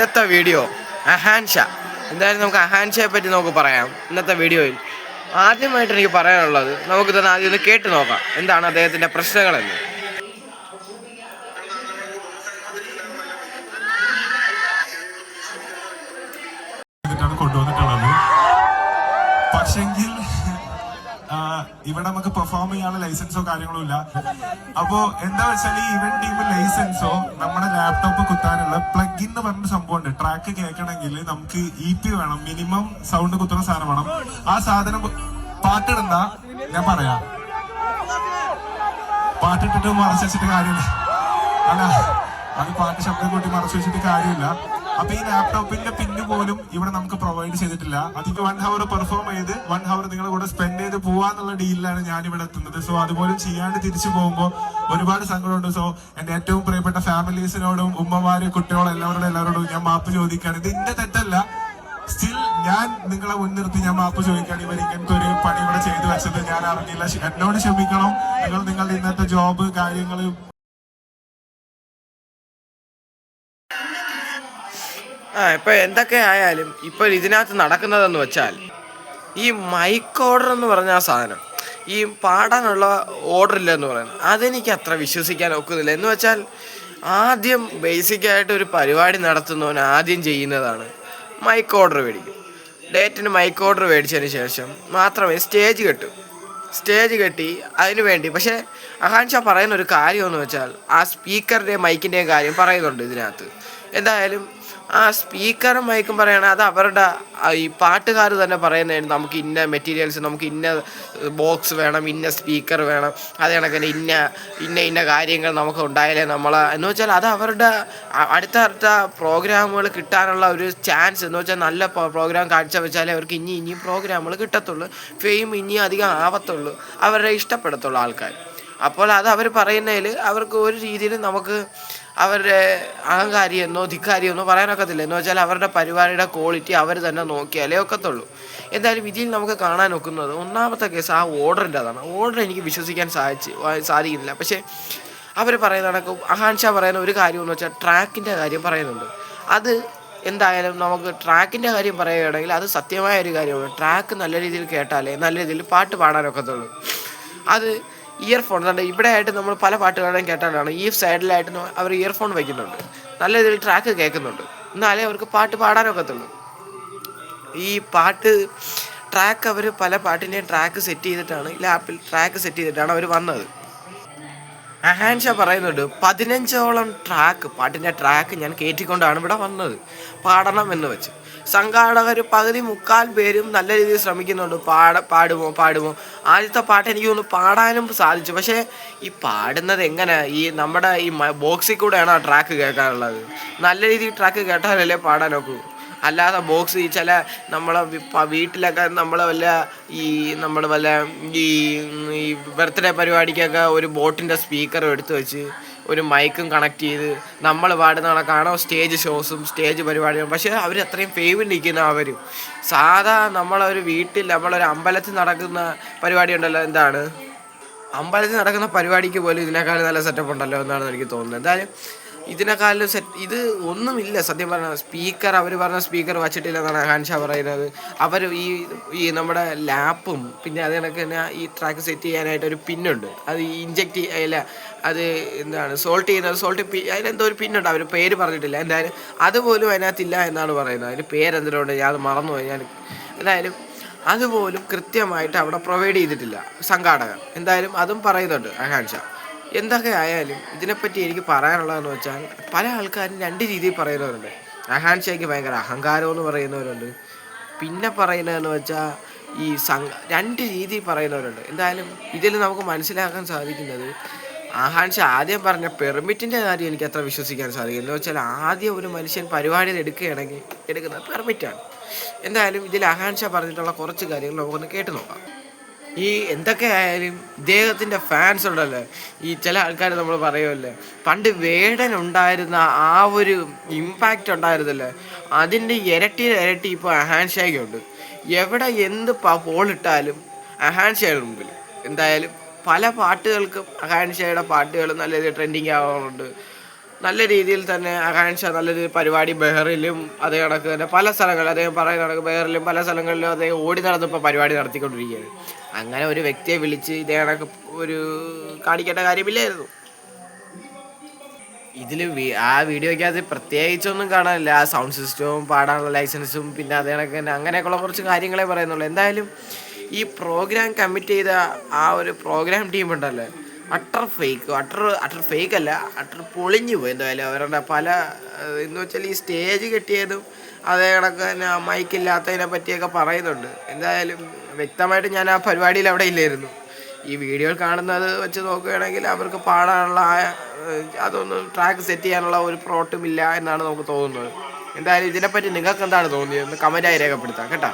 ഇന്നത്തെ വീഡിയോ അഹാൻഷ. എന്തായാലും നമുക്ക് അഹാൻഷയെ പറ്റി നമുക്ക് പറയാം ഇന്നത്തെ വീഡിയോയിൽ ആദ്യമായിട്ട് എനിക്ക് പറയാനുള്ളത് നമുക്ക് തന്നെ ആദ്യം ഒന്ന് കേട്ട് നോക്കാം എന്താണ് അദ്ദേഹത്തിന്റെ പ്രശ്നങ്ങളെന്ന്. കൊണ്ടുവന്നിട്ടുള്ളത്. ഇവിടെ നമുക്ക് പെർഫോം ചെയ്യാനുള്ള ലൈസൻസോ കാര്യങ്ങളോ ഇല്ല. അപ്പോ എന്താ വെച്ചാൽ ഈ ഇവന്റ് ടീം ലൈസൻസോ നമ്മുടെ ലാപ്ടോപ്പ് കുത്താനുള്ള പ്ലഗ് എന്ന് പറഞ്ഞ സംഭവം ഉണ്ട് ട്രാക്ക് കേൾക്കണമെങ്കിൽ നമുക്ക് ഇ പി വേണം. മിനിമം സൗണ്ട് കുത്തുന്ന സാധനം വേണം. ആ സാധനം പാട്ടിടണ്ട ഞാൻ പറയാ. പാട്ടിട്ടിട്ട് മറച്ചു വെച്ചിട്ട് കാര്യമില്ല. അല്ല അത് പാട്ട് ശബ്ദം കൂട്ടി മറച്ചു വെച്ചിട്ട് കാര്യമില്ല. അപ്പൊ ഈ ലാപ്ടോപ്പിന്റെ പിന്ന് പോലും ഇവിടെ നമുക്ക് പ്രൊവൈഡ് ചെയ്തിട്ടില്ല. അതിക്ക് വൺ ഹവർ പെർഫോം ചെയ്ത് വൺ ഹവർ നിങ്ങളുടെ കൂടെ സ്പെൻഡ് ചെയ്ത് പോവാന്നുള്ള ഡീലിലാണ് ഞാൻ ഇവിടെ എത്തുന്നത്. സോ അതുപോലും ചെയ്യാണ്ട് തിരിച്ചു പോകുമ്പോൾ ഒരുപാട് സങ്കടമുണ്ട്. സോ എന്റെ ഏറ്റവും പ്രിയപ്പെട്ട ഫാമിലീസിനോടും ഉമ്മമാര് കുട്ടികളും എല്ലാവരോടും എല്ലാവരോടും ഞാൻ മാപ്പ് ചോദിക്കുകയാണ് ഇത് എന്റെ തെറ്റല്ല. സ്റ്റിൽ ഞാൻ നിങ്ങളെ മുൻനിർത്തി ഞാൻ മാപ്പ് ചോദിക്കുകയാണ് ഇവർ ഇങ്ങനത്തെ ഒരു പണി ഇവിടെ ചെയ്തു വെച്ചത്. ഞാൻ അറിഞ്ഞില്ല. എന്നോട് ക്ഷമിക്കണം. നിങ്ങൾ നിങ്ങളുടെ ഇന്നത്തെ ജോബ് കാര്യങ്ങൾ ആ ഇപ്പം എന്തൊക്കെ ആയാലും ഇപ്പോൾ ഇതിനകത്ത് നടക്കുന്നതെന്ന് വെച്ചാൽ ഈ മൈക്ക് ഓർഡർ എന്ന് പറഞ്ഞ ആ സാധനം ഈ പാടാനുള്ള ഓർഡർ ഇല്ലെന്ന് പറയുന്നത് അതെനിക്ക് അത്ര വിശ്വസിക്കാൻ ഒക്കുന്നില്ല. എന്ന് വെച്ചാൽ ആദ്യം ബേസിക്കായിട്ട് ഒരു പരിപാടി നടത്തുന്നവൻ ആദ്യം ചെയ്യുന്നതാണ് മൈക്ക് ഓർഡർ മേടിക്കും. ഡേറ്റിന് മൈക്ക് ഓർഡർ മേടിച്ചതിന് ശേഷം മാത്രമേ സ്റ്റേജ് കെട്ടും. സ്റ്റേജ് കെട്ടി അതിന് വേണ്ടി പക്ഷേ അഹാൻഷ പറയുന്ന ഒരു കാര്യമെന്ന് വെച്ചാൽ ആ സ്പീക്കറിന്റെയും മൈക്കിന്റെയും കാര്യം പറയുന്നുണ്ട് ഇതിനകത്ത്. എന്തായാലും ആ സ്പീക്കർ മൈക്കും പറയണ അത് അവരുടെ ഈ പാട്ടുകാർ തന്നെ പറയുന്നതായിരുന്നു. നമുക്ക് ഇന്ന മെറ്റീരിയൽസ് നമുക്ക് ഇന്ന ബോക്സ് വേണം ഇന്ന സ്പീക്കർ വേണം. അത് കണക്കിന് ഇന്ന ഇന്ന ഇന്ന കാര്യങ്ങൾ നമുക്ക് ഉണ്ടായാലേ നമ്മൾ എന്ന് വെച്ചാൽ അത് അവരുടെ അടുത്ത അടുത്ത പ്രോഗ്രാമുകൾ കിട്ടാനുള്ള ഒരു ചാൻസ് എന്ന് വെച്ചാൽ നല്ല പ്രോഗ്രാം കാഴ്ച വെച്ചാലേ അവർക്ക് ഇനി ഇനിയും പ്രോഗ്രാമുകൾ കിട്ടത്തുള്ളൂ. ഫെയിം ഇനിയും അധികം ആവത്തുള്ളൂ. അവരെ ഇഷ്ടപ്പെടത്തുള്ളൂ ആൾക്കാർ. അപ്പോൾ അത് അവർ പറയുന്നതിൽ അവർക്ക് ഒരു രീതിയിൽ നമുക്ക് അവരുടെ അഹങ്കാരിയെന്നോ ധിക്കാരിയെന്നോ പറയാനൊക്കത്തില്ല. എന്ന് വെച്ചാൽ അവരുടെ പരിപാടിയുടെ ക്വാളിറ്റി അവർ തന്നെ നോക്കിയാലേ ഒക്കത്തുള്ളൂ. എന്തായാലും ഇതിൽ നമുക്ക് കാണാൻ ഒക്കുന്നത് ഒന്നാമത്തെ കേസ് ആ ഓർഡറിന്റെ അതാണ്. ഓർഡർ എനിക്ക് വിശ്വസിക്കാൻ സാധിച്ച് സാധിക്കുന്നില്ല. പക്ഷേ അവർ പറയുന്ന കണക്ക് അഹാൻഷ പറയുന്ന ഒരു കാര്യം എന്ന് വെച്ചാൽ ട്രാക്കിന്റെ കാര്യം പറയുന്നുണ്ട്. അത് എന്തായാലും നമുക്ക് ട്രാക്കിന്റെ കാര്യം പറയുകയാണെങ്കിൽ അത് സത്യമായ ഒരു കാര്യമാണ്. ട്രാക്ക് നല്ല രീതിയിൽ കേട്ടാലേ നല്ല രീതിയിൽ പാട്ട് പാടാനൊക്കത്തുള്ളൂ. അത് ഇയർഫോൺ തന്നെ ഇവിടെ ആയിട്ട് നമ്മൾ പല പാട്ടുകളും കേട്ടാലാണ് ഈ സൈഡിലായിട്ട് അവർ ഇയർഫോൺ വയ്ക്കുന്നുണ്ട്. നല്ല രീതിയിൽ ട്രാക്ക് കേൾക്കുന്നുണ്ട്. എന്നാലേ അവർക്ക് പാട്ട് പാടാനൊക്കത്തുള്ളൂ. ഈ പാട്ട് ട്രാക്ക് അവർ പല പാട്ടിന്റെയും ട്രാക്ക് സെറ്റ് ചെയ്തിട്ടാണ് ലാപ്പിൽ ട്രാക്ക് സെറ്റ് ചെയ്തിട്ടാണ് അവർ വന്നത്. അഹാൻഷ പറയുന്നുണ്ട് പതിനഞ്ചോളം ട്രാക്ക് പാട്ടിന്റെ ട്രാക്ക് ഞാൻ കയറ്റിക്കൊണ്ടാണ് ഇവിടെ വന്നത്. പാടണം എന്ന് വെച്ച്. സംഘാടകർ പകുതി മുക്കാൽ പേരും നല്ല രീതിയിൽ ശ്രമിക്കുന്നുണ്ട്. പാട പാടുമോ പാടുമോ. ആദ്യത്തെ പാട്ട് എനിക്ക് തോന്നുന്നു പാടാനും സാധിച്ചു. പക്ഷേ ഈ പാടുന്നത് എങ്ങനെ? ഈ നമ്മുടെ ഈ ബോക്സിൽ കൂടെയാണ് ആ ട്രാക്ക് കേൾക്കാനുള്ളത് നല്ല രീതിയിൽ ട്രാക്ക് കേട്ടാലല്ലേ പാടാനൊക്കൂ. അല്ലാതെ ബോക്സ് ചില നമ്മളെ വീട്ടിലൊക്കെ നമ്മളെ വല്ല ഈ നമ്മൾ വല്ല ഈ ഈ ബർത്ത്ഡേ പരിപാടിക്കൊക്കെ ഒരു ബോട്ടിന്റെ സ്പീക്കറും എടുത്തു വെച്ച് ഒരു മൈക്കും കണക്ട് ചെയ്ത് നമ്മൾ പാടുന്ന കണക്കാണോ സ്റ്റേജ് ഷോസും സ്റ്റേജ് പരിപാടികളും. പക്ഷേ അവർ അത്രയും ഫേമിൽ നിൽക്കുന്ന അവരും. സാധാ നമ്മളൊരു വീട്ടിൽ നമ്മളൊരു അമ്പലത്തിൽ നടക്കുന്ന പരിപാടി ഉണ്ടല്ലോ എന്താണ്? അമ്പലത്തിൽ നടക്കുന്ന പരിപാടിക്ക് പോലും ഇതിനേക്കാൾ നല്ല സെറ്റപ്പ് ഉണ്ടല്ലോ എന്നാണ് എനിക്ക് തോന്നുന്നത്. എന്തായാലും ഇതിനേക്കാളും സെറ്റ് ഇത് ഒന്നുമില്ല. സത്യം പറഞ്ഞാൽ സ്പീക്കർ അവർ പറഞ്ഞ സ്പീക്കർ വച്ചിട്ടില്ല എന്നാണ് ഹാൻഷ പറയുന്നത്. അവർ ഈ ഈ നമ്മുടെ ലാപ്പും പിന്നെ അത് കണക്ക് തന്നെ ഈ ട്രാക്ക് സെറ്റ് ചെയ്യാനായിട്ട് ഒരു പിന്നുണ്ട് അത് ഇഞ്ചെക്ട് അല്ല അത് എന്താണ് സോൾട്ട് ചെയ്യുന്നത് സോൾട്ട് അതിനെന്തോ ഒരു പിന്നുണ്ട് അവർ പേര് പറഞ്ഞിട്ടില്ല. എന്തായാലും അതുപോലും അതിനകത്തില്ല എന്നാണ് പറയുന്നത്. അതിന് പേരെന്തിനുണ്ട് ഞാൻ അത് മറന്നുപോയി. ഞാൻ എന്തായാലും അതുപോലും കൃത്യമായിട്ട് അവിടെ പ്രൊവൈഡ് ചെയ്തിട്ടില്ല സംഘാടകർ. എന്തായാലും അതും പറയുന്നുണ്ട് അഹാൻഷ എന്തൊക്കെ ആയാലും ഇതിനെപ്പറ്റി എനിക്ക് പറയാനുള്ളതെന്ന് വെച്ചാൽ പല ആൾക്കാരും രണ്ട് രീതിയിൽ പറയുന്നവരുണ്ട്. അഹാൻഷയ്ക്ക് ഭയങ്കര അഹങ്കാരം എന്ന് പറയുന്നവരുണ്ട്. പിന്നെ പറയുന്നതെന്ന് വെച്ചാൽ ഈ സംഘ രണ്ട് രീതിയിൽ പറയുന്നവരുണ്ട്. എന്തായാലും ഇതിൽ നമുക്ക് മനസ്സിലാക്കാൻ സാധിക്കുന്നത് ആഹാൻഷ ആദ്യം പറഞ്ഞ പെർമിറ്റിന്റെ കാര്യം എനിക്ക് അത്ര വിശ്വസിക്കാൻ സാധിക്കും എന്ന് വെച്ചാൽ ആദ്യം ഒരു മനുഷ്യൻ പരിപാടിയിൽ എടുക്കുകയാണെങ്കിൽ എടുക്കുന്നത് പെർമിറ്റാണ്. എന്തായാലും ഇതിൽ അഹാൻഷ പറഞ്ഞിട്ടുള്ള കുറച്ച് കാര്യങ്ങൾ നമുക്കൊന്ന് കേട്ടു നോക്കാം. ഈ എന്തൊക്കെ ആയാലും ഇദ്ദേഹത്തിന്റെ ഫാൻസ് ഉണ്ടല്ലേ. ഈ ചില ആൾക്കാർ നമ്മൾ പറയുമല്ലേ പണ്ട് വേടൻ ഉണ്ടായിരുന്ന ആ ഒരു ഇമ്പാക്റ്റ് ഉണ്ടായിരുന്നല്ലേ. അതിന്റെ ഇരട്ടി ഇരട്ടി ഇപ്പോൾ ഉണ്ട് എവിടെ എന്ത് പോളിട്ടാലും ഷേക്ക് മുമ്പിൽ. എന്തായാലും പല പാട്ടുകൾക്കും ഹാൻഡ് ഷേയുടെ പാട്ടുകൾ നല്ല രീതിയിൽ ട്രെൻഡിങ് ആവാറുണ്ട്. നല്ല രീതിയിൽ തന്നെ ആകാംക്ഷ നല്ല രീതിയിൽ പരിപാടി ബെഹറിലും അതേ കണക്ക് തന്നെ പല സ്ഥലങ്ങളിലും അദ്ദേഹം പറയുന്ന കണക്ക് ബെഹറിലും പല സ്ഥലങ്ങളിലും അദ്ദേഹം ഓടി നടന്നിപ്പോൾ പരിപാടി നടത്തിക്കൊണ്ടിരിക്കുകയാണ്. അങ്ങനെ ഒരു വ്യക്തിയെ വിളിച്ച് ഇതേ കണക്ക് ഒരു കാണിക്കേണ്ട കാര്യമില്ലായിരുന്നു. ഇതിൽ ആ വീഡിയോയ്ക്കകത്ത് പ്രത്യേകിച്ചൊന്നും കാണാനില്ല. ആ സൗണ്ട് സിസ്റ്റവും പാടാനുള്ള ലൈസൻസും പിന്നെ അതേ കണക്ക് തന്നെ അങ്ങനെയൊക്കെയുള്ള കുറച്ച് കാര്യങ്ങളെ പറയുന്നുള്ളൂ. എന്തായാലും ഈ പ്രോഗ്രാം കമ്മിറ്റ് ചെയ്ത ആ ഒരു പ്രോഗ്രാം ടീം ഉണ്ടല്ലോ. Utter fake utter utter fake അല്ല അട്ടർ പൊളിഞ്ഞു പോയി എന്തായാലും അവരുടെ പല എന്ന് വെച്ചാൽ ഈ സ്റ്റേജ് കെട്ടിയതും അതേ കണക്ക് തന്നെ മൈക്കില്ലാത്തതിനെ പറ്റിയൊക്കെ പറയുന്നുണ്ട്. എന്തായാലും വ്യക്തമായിട്ട് ഞാൻ ആ പരിപാടിയിൽ അവിടെ ഇല്ലായിരുന്നു. ഈ വീഡിയോയിൽ കാണുന്നത് വെച്ച് നോക്കുകയാണെങ്കിൽ അവർക്ക് പാടാനുള്ള അതൊന്നും ട്രാക്ക് സെറ്റ് ചെയ്യാനുള്ള ഒരു പ്രോട്ടും ഇല്ല എന്നാണ് നമുക്ക് തോന്നുന്നത്. എന്തായാലും ഇതിനെപ്പറ്റി നിങ്ങൾക്ക് എന്താണ് തോന്നിയത് കമന്റായി രേഖപ്പെടുത്താം കേട്ടോ.